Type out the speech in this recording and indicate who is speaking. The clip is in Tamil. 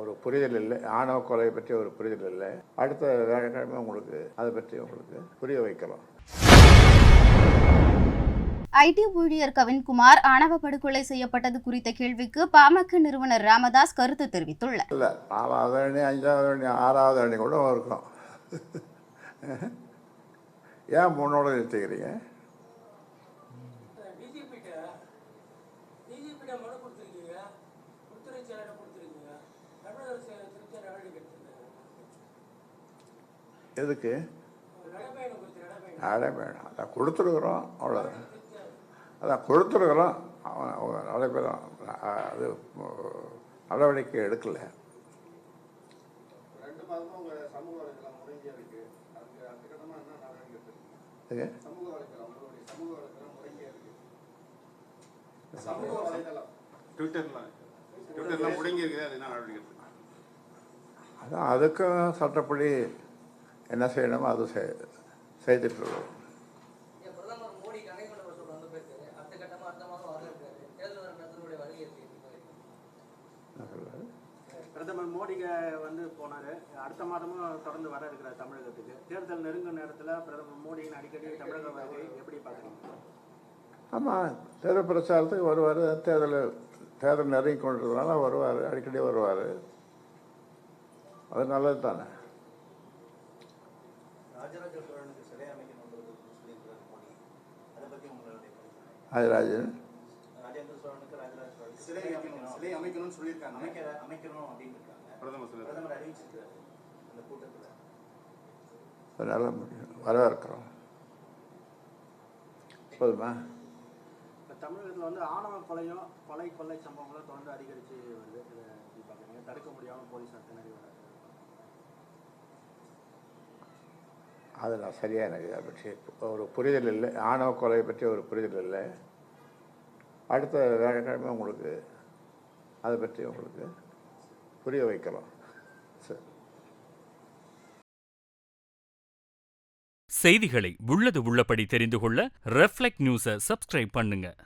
Speaker 1: ஒரு புரிதல் இல்லை. ஆணவ கொலை பற்றி ஒரு புரிதல் இல்லை. அடுத்த வியாழக்கிழமை உங்களுக்கு அதை பற்றி உங்களுக்கு புரிய வைக்கலாம்.
Speaker 2: ஐடி ஊழியர் கவின்குமார் ஆணவ படுகொலை செய்யப்பட்டது குறித்த கேள்விக்கு பாமக நிறுவனர் ராமதாஸ் கருத்து தெரிவித்துள்ளார்.
Speaker 1: இல்லை. நாலாவது அணி அஞ்சாவது அணி ஆறாவது அணி கூட இருக்கும். ஏன் முன்னோட நிறுத்திக்கிறீங்க? எதுக்கு?
Speaker 3: நடைபயணம்
Speaker 1: அதான் கொடுத்துருக்குறோம். அவ்வளோதான் அதான் கொடுத்துருக்குறோம். அவன் நடைபெறும் அது நடவடிக்கை எடுக்கலை? அதான் அதுக்கும் சட்டப்படி என்ன செய்யணுமோ அது செய் செய்துட்டுருக்கோம்.
Speaker 4: ஏன் பிரதமர் மோடி வந்து
Speaker 5: போனாரு. அடுத்த மாதமும் தொடர்ந்து வர இருக்கிறார் தமிழகத்துக்கு. தேர்தல் நெருங்கும் நேரத்தில் பிரதமர் மோடியின் அடிக்கடி தமிழக வருகை எப்படி பார்க்குறீங்க?
Speaker 1: ஆமாம் தேர்தல் பிரச்சாரத்துக்கு வருவார். தேர்தல் தேர்தல் நெருங்கி கொண்டிருக்கிறதுனால வருவார். அடிக்கடி வருவார். அது நல்லது தானே
Speaker 6: ராஜராஜ சோழனுக்கு சிலை அமைக்கணும்ன்றது சொல்லியிருக்கிறார் மோடி. அதை பத்தி உங்களுடைய?
Speaker 1: ராஜராஜன்.
Speaker 6: ராஜேந்திர சோழனுக்கு ராஜராஜ சோழனுக்கு சிலை அமைக்கணும் சிலை அமைக்கணும்னு சொல்லியிருக்காங்க. அமைக்க அமைக்கணும் அப்படின்னு இருக்காங்க
Speaker 7: பிரதமர் சொல்லுங்க
Speaker 6: பிரதமர் அறிவிச்சிருக்காரு அந்த கூட்டத்தில்.
Speaker 1: நல்ல முடியும் வரவேற்கிறோம். போதுமா?
Speaker 5: இப்போ தமிழகத்தில் வந்து ஆணவ கொலையும் கொலை கொள்ளை சம்பவங்களும் தொடர்ந்து அதிகரித்து வருது. இதை பார்க்குறீங்க. தடுக்க முடியாமல் போலீஸார் திணறி
Speaker 1: அது நான் சரியாக எனக்கு அதை பற்றி ஒரு புரிதல் இல்லை. ஆணவ கொலை பற்றி ஒரு புரிதல் இல்லை. அடுத்த வியாழக்கிழமை உங்களுக்கு அதை பற்றி உங்களுக்கு புரிய வைக்கலாம். சரி.
Speaker 8: செய்திகளை உள்ளது உள்ளபடி தெரிந்து கொள்ள ரெஃப்ளெக்ட் நியூஸை சப்ஸ்கிரைப் பண்ணுங்கள்